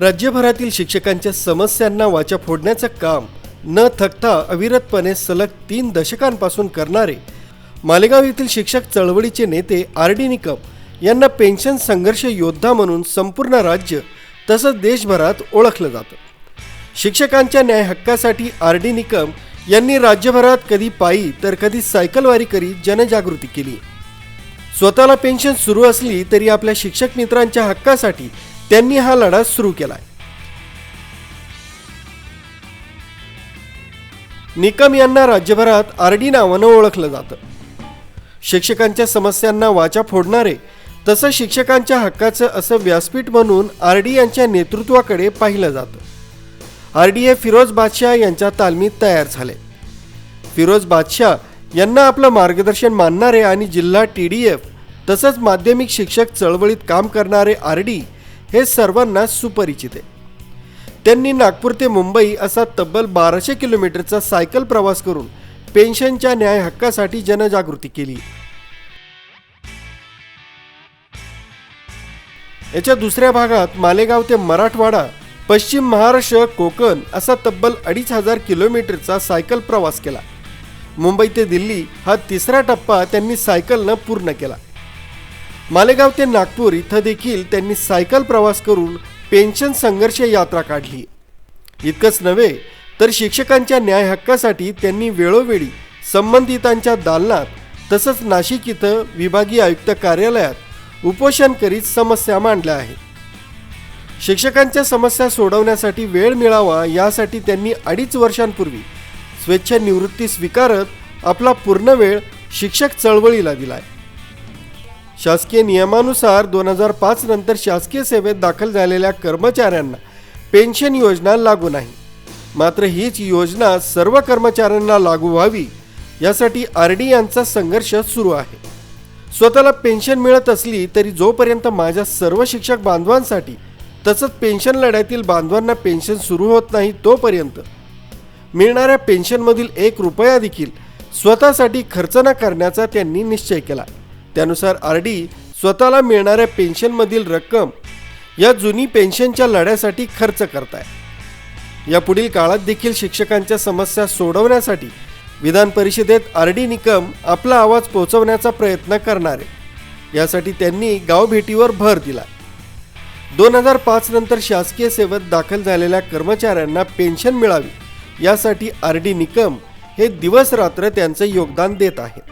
राज्यभरातील शिक्षकांच्या समस्यांना वाचा फोडण्याचं काम न थकता अविरतपणे सलग तीन दशकांपासून करणारे. मालेगाव येथील शिक्षक चळवळीचे नेते आर डी निकम यांना पेन्शन संघर्ष योद्धा म्हणून संपूर्ण राज्य तसंच देशभरात ओळखलं जातं. शिक्षकांच्या न्याय हक्कासाठी आर डी निकम यांनी राज्यभरात कधी पायी तर कधी सायकलवारी करीत जनजागृती केली. स्वतःला पेन्शन सुरू असली तरी आपल्या शिक्षक मित्रांच्या हक्कासाठी त्यांनी हा लढा सुरू केला निकम यांना राज्यभरात आर डी नावानं ओळखलं जातं. शिक्षकांच्या समस्यांना वाचा फोडणारे तसं शिक्षकांच्या हक्काचं असं व्यासपीठ म्हणून आर डी यांच्या नेतृत्वाकडे पाहिलं जातं. आर डी हे फिरोज बादशाह यांच्या तालमीत तयार झाले. फिरोज बादशाह यांना आपलं मार्गदर्शन मानणारे आणि जिल्हा टी डी एफ तसंच माध्यमिक शिक्षक चळवळीत काम करणारे आर डी हे सर्वांना सुपरिचित आहे. त्यांनी नागपूर ते मुंबई असा तब्बल बाराशे किलोमीटरचा सायकल प्रवास करून पेन्शनच्या न्याय हक्कासाठी जनजागृती केली. याच्या दुसऱ्या भागात मालेगाव ते मराठवाडा पश्चिम महाराष्ट्र कोकण असा तब्बल अडीच हजार किलोमीटरचा सायकल प्रवास केला. मुंबई ते दिल्ली हा तिसरा टप्पा त्यांनी सायकलनं पूर्ण केला. मालेगाव ते नागपूर इथं देखील त्यांनी सायकल प्रवास करून पेन्शन संघर्ष यात्रा काढली. इतकंच नव्हे तर शिक्षकांच्या न्याय हक्कासाठी त्यांनी वेळोवेळी संबंधितांच्या दालनात तसंच नाशिक इथं विभागीय आयुक्त कार्यालयात उपोषण करीत समस्या मांडल्या आहेत. शिक्षकांच्या समस्या सोडवण्यासाठी वेळ मिळावा यासाठी त्यांनी अडीच वर्षांपूर्वी स्वेच्छा निवृत्ती स्वीकारत आपला पूर्ण वेळ शिक्षक चळवळीला दिलाय. शासकीय नियमानुसार दोन हजार पाच नंतर शासकीय सेवेत दाखल झालेल्या कर्मचाऱ्यांना पेन्शन योजना लागू नाही. मात्र हीच योजना सर्व कर्मचाऱ्यांना लागू व्हावी यासाठी आर डी यांचा संघर्ष सुरू आहे. स्वतःला पेन्शन मिळत असली तरी जोपर्यंत माझ्या सर्व शिक्षक बांधवांसाठी तसंच पेन्शन लढ्यातील बांधवांना पेन्शन सुरू होत नाही तोपर्यंत मिळणाऱ्या पेन्शनमधील एक रुपया देखील स्वतःसाठी खर्च न करण्याचा त्यांनी निश्चय केला. त्यानुसार आर डी स्वतःला मिळणाऱ्या पेन्शनमधील रक्कम या जुनी पेन्शनच्या लढ्यासाठी खर्च करताय. आहे यापुढील काळात देखील शिक्षकांच्या समस्या सोडवण्यासाठी विधान परिषदेत आर डी निकम आपला आवाज पोहोचवण्याचा प्रयत्न करणार. आहे यासाठी त्यांनी गावभेटीवर भर दिला. दोन हजार पाच नंतर शासकीय सेवेत दाखल झालेल्या कर्मचाऱ्यांना पेन्शन मिळावी यासाठी आर डी निकम हे दिवस रात्र त्यांचं योगदान देत आहेत.